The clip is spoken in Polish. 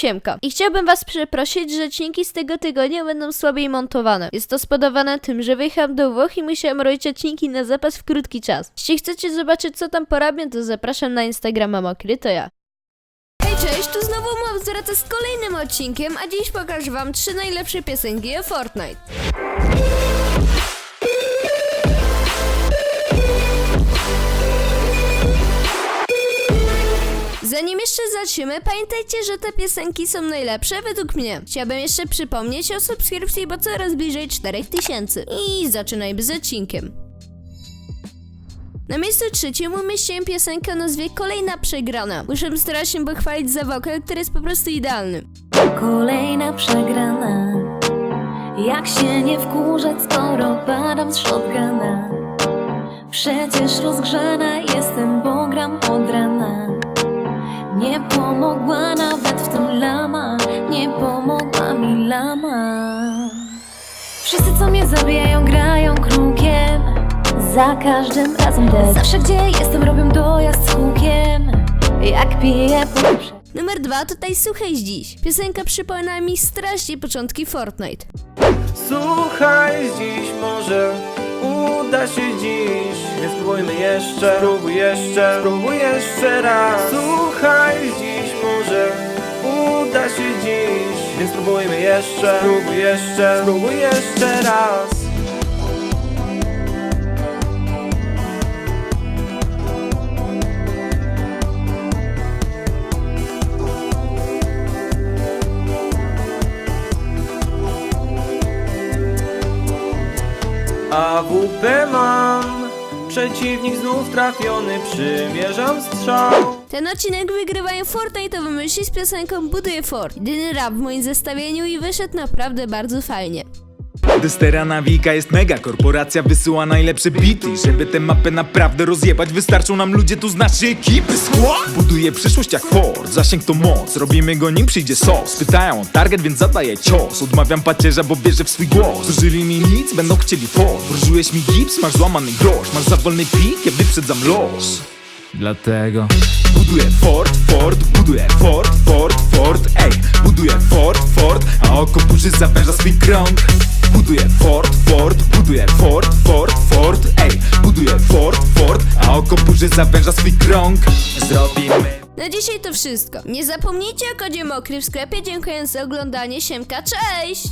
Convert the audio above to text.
Siemka. I chciałbym was przeprosić, że odcinki z tego tygodnia będą słabiej montowane. Jest to spowodowane tym, że wyjechałam do Włoch i musiałam robić odcinki na zapas w krótki czas. Jeśli chcecie zobaczyć co tam porabię, to zapraszam na Instagrama Mokry, to ja. Hej, cześć, tu znowu Mob wraca z kolejnym odcinkiem, a dziś pokażę wam trzy najlepsze piosenki o Fortnite. Zanim jeszcze zaczniemy, pamiętajcie, że te piosenki są najlepsze według mnie. Chciałabym jeszcze przypomnieć o subskrypcji, bo coraz bliżej 4000. I zaczynajmy z odcinkiem. Na miejscu trzecim umieściłem piosenkę o nazwie Kolejna Przegrana. Muszę strasznie pochwalić za wokal, który jest po prostu idealny. Kolejna przegrana Jak się nie wkurzać, skoro padam z shotguna Przecież rozgrzana jestem, pomogła mi lama. Wszyscy co mnie zabijają, grają krukiem. Za każdym razem Zawsze gdzie jestem, robią dojazd z hukiem. Jak piję po Numer dwa tutaj Słuchaj dziś. Piosenka przypomina mi strasznie początki Fortnite. Słuchaj dziś może uda się dziś. Więc spróbujmy jeszcze, spróbuj jeszcze, spróbuj jeszcze raz. Słuchaj dziś Więc spróbujmy jeszcze, spróbuj jeszcze, spróbuj jeszcze raz. AWP mam Przeciwnik znów trafiony, przymierzam strzał Ten odcinek wygrywają Fortnite'owe myśli z piosenką Buduję Fort. Jedyny rap w moim zestawieniu i wyszedł naprawdę bardzo fajnie. Dystera Nawika jest mega, korporacja wysyła najlepsze bity. Żeby tę mapę naprawdę rozjebać Wystarczą nam ludzie tu z naszej ekipy. Skład buduje przyszłość jak Ford Zasięg to moc, robimy go nim przyjdzie sos. Pytają o target, więc zadaję cios. Odmawiam pacierza, bo wierzę w swój głos. Zużyli mi nic, będą chcieli Ford Wróżyłeś mi gips, masz złamany grosz. Masz za wolny pik, ja wyprzedzam los. Dlatego. Buduję Ford, Ford, buduję Ford, Ford, Ford, ej. Buduję Ford, Ford, a oko burzy zawęża swój krąg Buduję Ford, Ford, buduję Ford, Ford, Ford, ej Buduję Ford, Ford, a oko burzy zawęża swój krąg Zrobimy Na dzisiaj to wszystko. Nie zapomnijcie o kodzie mokry w sklepie. Dziękuję za oglądanie. Siemka, cześć!